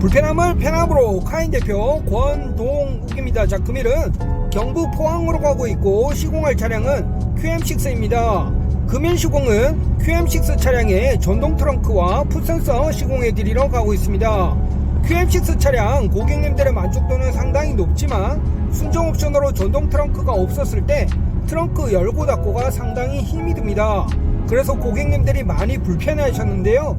불편함을 편함으로 카인 대표 권동욱입니다. 자, 금일은 경부 포항으로 가고 있고 시공할 차량은 QM6입니다. 금일 시공은 QM6 차량의 전동 트렁크와 풋센서 시공해 드리러 가고 있습니다. QM6 차량 고객님들의 만족도는 상당히 높지만 순정 옵션으로 전동 트렁크가 없었을 때 트렁크 열고 닫고가 상당히 힘이 듭니다. 그래서 고객님들이 많이 불편해 하셨는데요.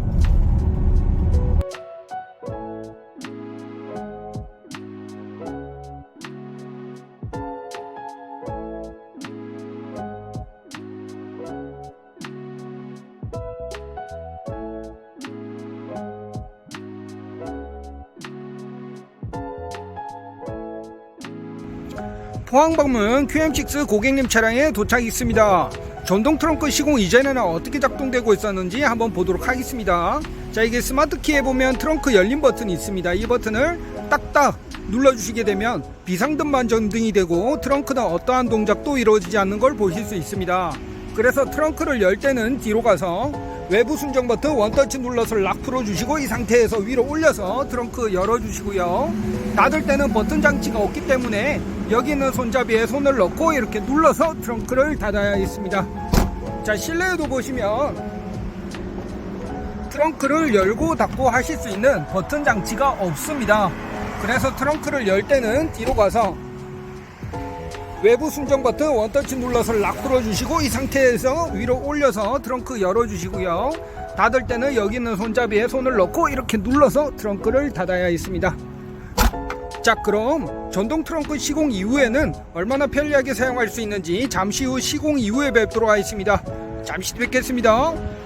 포항 방문 QM6 고객님 차량에 도착했습니다. 전동 트렁크 시공 이전에는 어떻게 작동되고 있었는지 한번 보도록 하겠습니다. 자, 이게 스마트 키에 보면 트렁크 열림 버튼이 있습니다. 이 버튼을 딱딱 눌러주시게 되면 비상등만 전등이 되고 트렁크는 어떠한 동작도 이루어지지 않는 걸 보실 수 있습니다. 그래서 트렁크를 열 때는 뒤로 가서 외부 순정 버튼 원터치 눌러서 락 풀어주시고 이 상태에서 위로 올려서 트렁크 열어주시고요. 닫을 때는 버튼 장치가 없기 때문에 여기 있는 손잡이에 손을 넣고 이렇게 눌러서 트렁크를 닫아야 했습니다. 자 실내에도 보시면 트렁크를 열고 닫고 하실 수 있는 버튼 장치가 없습니다. 그래서 트렁크를 열 때는 뒤로 가서 외부 순정 버튼 원터치 눌러서 락 풀어주시고 이 상태에서 위로 올려서 트렁크 열어주시고요. 닫을 때는 여기 있는 손잡이에 손을 넣고 이렇게 눌러서 트렁크를 닫아야 했습니다. 자 그럼 전동 트렁크 시공 이후에는 얼마나 편리하게 사용할 수 있는지 잠시 후 시공 이후에 뵙도록 하겠습니다. 잠시 뒤 뵙겠습니다.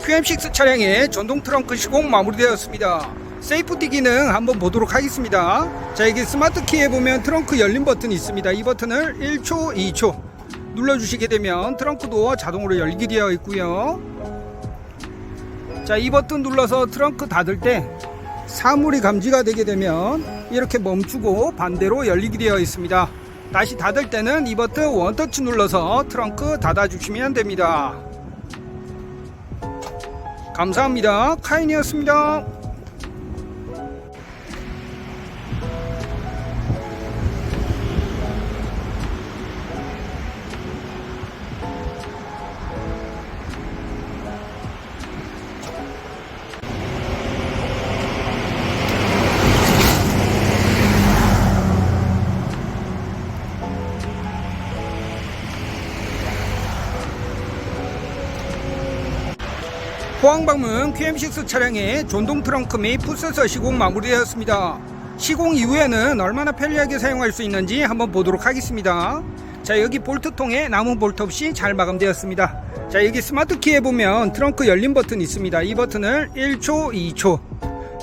QM6 차량의 전동 트렁크 시공 마무리되었습니다. 세이프티 기능 한번 보도록 하겠습니다. 자, 이게 스마트 키에 보면 트렁크 열림 버튼이 있습니다. 이 버튼을 1초, 2초 눌러주시게 되면 트렁크 도어 자동으로 열게 되어 있고요. 자, 이 버튼 눌러서 트렁크 닫을 때 사물이 감지가 되게 되면 이렇게 멈추고 반대로 열리게 되어 있습니다. 다시 닫을 때는 이 버튼 원터치 눌러서 트렁크 닫아주시면 됩니다. 감사합니다. 카인이었습니다. 포항 방문 QM6 차량의 전동 트렁크 및 풋센서 시공 마무리되었습니다. 시공 이후에는 얼마나 편리하게 사용할 수 있는지 한번 보도록 하겠습니다. 자 여기 볼트통에 나무 볼트 없이 잘 마감되었습니다. 자 여기 스마트 키에 보면 트렁크 열림 버튼 있습니다. 이 버튼을 1초, 2초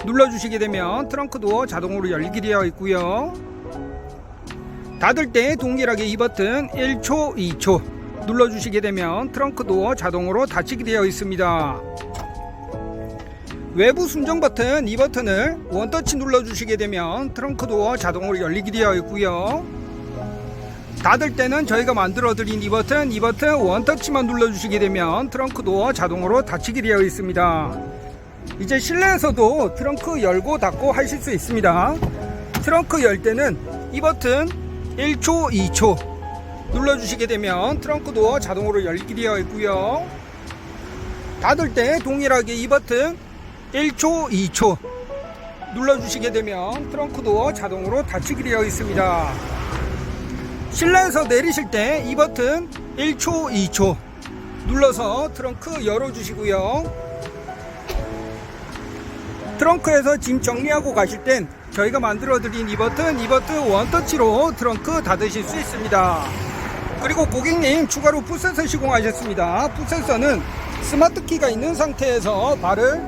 눌러주시게 되면 트렁크 도어 자동으로 열리게 되어 있고요. 닫을 때 동일하게 이 버튼 1초, 2초 눌러주시게 되면 트렁크 도어 자동으로 닫히게 되어 있습니다. 외부 순정 버튼 이 버튼을 원터치 눌러주시게 되면 트렁크 도어 자동으로 열리게 되어 있고요. 닫을 때는 저희가 만들어 드린 이 버튼 이 버튼 원터치만 눌러주시게 되면 트렁크 도어 자동으로 닫히게 되어 있습니다. 이제 실내에서도 트렁크 열고 닫고 하실 수 있습니다. 트렁크 열 때는 이 버튼 1초, 2초 눌러주시게 되면 트렁크 도어 자동으로 열리게 되어 있고요. 닫을 때 동일하게 이 버튼 1초, 2초 눌러주시게 되면 트렁크 도어 자동으로 닫히게 되어 있습니다. 실내에서 내리실 때 이 버튼 1초, 2초 눌러서 트렁크 열어주시고요. 트렁크에서 짐 정리하고 가실 땐 저희가 만들어 드린 이 버튼, 이 버튼 원터치로 트렁크 닫으실 수 있습니다. 그리고 고객님 추가로 풋센서 시공하셨습니다. 풋센서는 스마트 키가 있는 상태에서 발을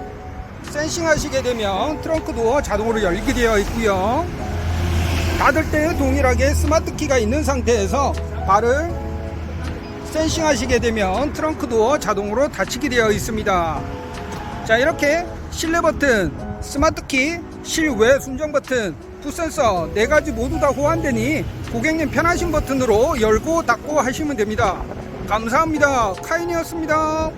센싱 하시게 되면 트렁크 도어 자동으로 열게 되어 있고요. 닫을 때 동일하게 스마트 키가 있는 상태에서 발을 센싱 하시게 되면 트렁크 도어 자동으로 닫히게 되어 있습니다. 자 이렇게 실내 버튼, 스마트 키, 실외 순정 버튼, 풋센서 네 가지 모두 다 호환되니 고객님 편하신 버튼으로 열고 닫고 하시면 됩니다. 감사합니다. 카인이었습니다.